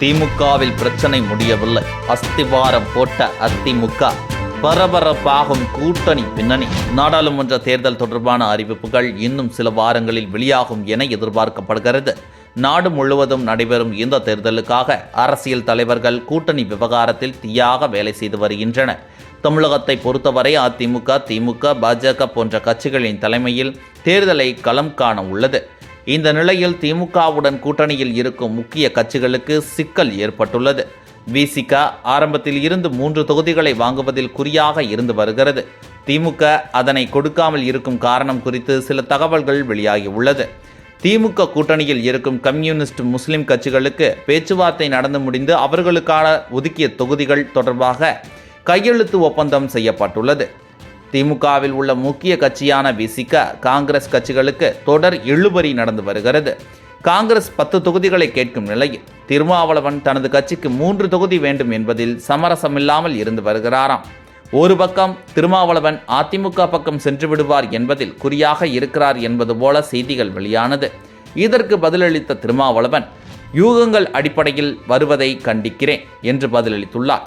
திமுகவில் பிரச்சனை முடியவில்லை. அஸ்திவாரம் போட்ட அதிமுக பரபரப்பாகும் கூட்டணி பின்னணி. நாடாளுமன்ற தேர்தல் தொடர்பான அறிவிப்புகள் இன்னும் சில வாரங்களில் வெளியாகும் என எதிர்பார்க்கப்படுகிறது. நாடு முழுவதும் நடைபெறும் இந்த தேர்தலுக்காக அரசியல் தலைவர்கள் கூட்டணி விவகாரத்தில் தீயாக வேலை செய்து வருகின்றனர். தமிழகத்தை பொறுத்தவரை அதிமுக திமுக பாஜக போன்ற கட்சிகளின் தலைமையில் தேர்தலை களம் காண உள்ளது. இந்த நிலையில் திமுகவுடன் கூட்டணியில் இருக்கும் முக்கிய கட்சிகளுக்கு சிக்கல் ஏற்பட்டுள்ளது. விசிக ஆரம்பத்தில் இருந்து மூன்று தொகுதிகளை வாங்குவதில் குறியாக இருந்து வருகிறது. திமுக அதனை கொடுக்காமல் இருக்கும் காரணம் குறித்து சில தகவல்கள் வெளியாகி உள்ளது திமுக கூட்டணியில் இருக்கும் கம்யூனிஸ்ட் முஸ்லிம் கட்சிகளுக்கு பேச்சுவார்த்தை நடந்து முடிந்து அவர்களுக்கான ஒதுக்கிய தொகுதிகள் தொடர்பாக கையெழுத்து ஒப்பந்தம் செய்யப்பட்டுள்ளது. திமுகவில் உள்ள முக்கிய கட்சியான விசிக காங்கிரஸ் கட்சிகளுக்கு தொடர் இழுபறி நடந்து வருகிறது. காங்கிரஸ் பத்து தொகுதிகளை கேட்கும் நிலையில் திருமாவளவன் தனது கட்சிக்கு மூன்று தொகுதி வேண்டும் என்பதில் சமரசமில்லாமல் இருந்து வருகிறாராம். ஒரு பக்கம் திருமாவளவன் அதிமுக பக்கம் சென்று விடுவார் என்பதில் குறியாக இருக்கிறார் என்பது போல செய்திகள் வெளியானது. இதற்கு பதிலளித்த திருமாவளவன் யூகங்கள் அடிப்படையில் வருவதை கண்டிக்கிறேன் என்று பதிலளித்துள்ளார்.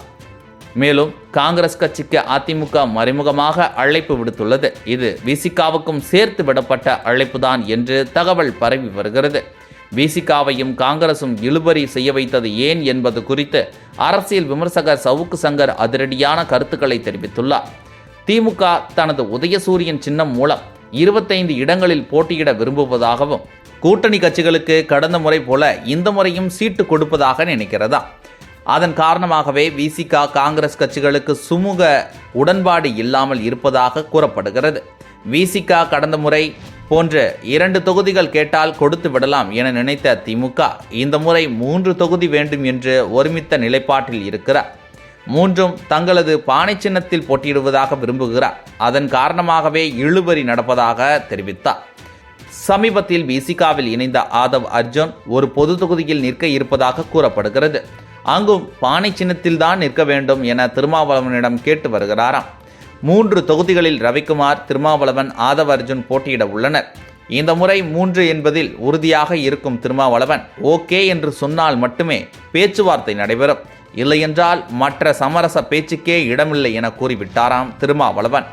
மேலும் காங்கிரஸ் கட்சிக்கு அதிமுக மறைமுகமாக அழைப்பு விடுத்துள்ளது. இது விசிகாவுக்கும் சேர்த்து விடப்பட்ட அழைப்புதான் என்று தகவல் பரவி வருகிறது. விசிகாவையும் காங்கிரசும் இழுபறி செய்ய வைத்தது ஏன் என்பது குறித்து அரசியல் விமர்சகர் சவுக்கு சங்கர் அதிரடியான கருத்துக்களை தெரிவித்துள்ளார். திமுக தனது உதயசூரியன் சின்னம் மூலம் இருபத்தைந்து இடங்களில் போட்டியிட விரும்புவதாகவும் கூட்டணி கட்சிகளுக்கு கடந்த முறை போல இந்த முறையும் சீட்டு கொடுப்பதாக நினைக்கிறதா? அதன் காரணமாகவே விசிகா காங்கிரஸ் கட்சிகளுக்கு சுமூக உடன்பாடு இல்லாமல் இருப்பதாக கூறப்படுகிறது. விசிகா கடந்த முறை போன்ற இரண்டு தொகுதிகள் கேட்டால் கொடுத்து விடலாம் என நினைத்த திமுக இந்த முறை மூன்று தொகுதி வேண்டும் என்று ஒருமித்த நிலைப்பாட்டில் இருக்கிறார். மூன்றும் தங்களது பானை சின்னத்தில் போட்டியிடுவதாக விரும்புகிறார். அதன் காரணமாகவே இழுபறி நடப்பதாக தெரிவித்தார். சமீபத்தில் விசிகாவில் இணைந்த ஆதவ் அர்ஜுன் ஒரு பொது தொகுதியில் நிற்க இருப்பதாக கூறப்படுகிறது. அங்கும் பானை சின்னத்தில்தான் நிற்க வேண்டும் என திருமாவளவனிடம் கேட்டு வருகிறாராம். மூன்று தொகுதிகளில் ரவிக்குமார் திருமாவளவன் ஆதவ அர்ஜுன் போட்டியிட உள்ளனர். இந்த முறை மூன்று என்பதில் உறுதியாக இருக்கும் திருமாவளவன் ஓகே என்று சொன்னால் மட்டுமே பேச்சுவார்த்தை நடைபெறும். இல்லையென்றால் மற்ற சமரச பேச்சுக்கே இடமில்லை என கூறிவிட்டாராம் திருமாவளவன்.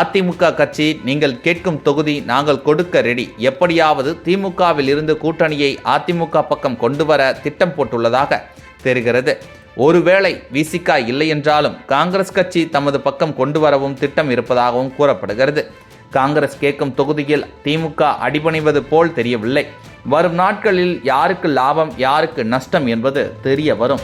அதிமுக கட்சி நீங்கள் கேட்கும் தொகுதி நாங்கள் கொடுக்க ரெடி எப்படியாவது திமுகவில் இருந்து கூட்டணியை அதிமுக பக்கம் கொண்டு வர திட்டம் போட்டுள்ளதாக தெரிகிறது. ஒருவேளை விசிகா இல்லை என்றாலும் காங்கிரஸ் கட்சி தமது பக்கம் கொண்டு வரவும் திட்டம் இருப்பதாகவும் கூறப்படுகிறது. காங்கிரஸ் கேட்கும் தொகுதியில் திமுக அடிபணிவது போல் தெரியவில்லை. வரும் நாட்களில் யாருக்கு லாபம் யாருக்கு நஷ்டம் என்பது தெரிய வரும்.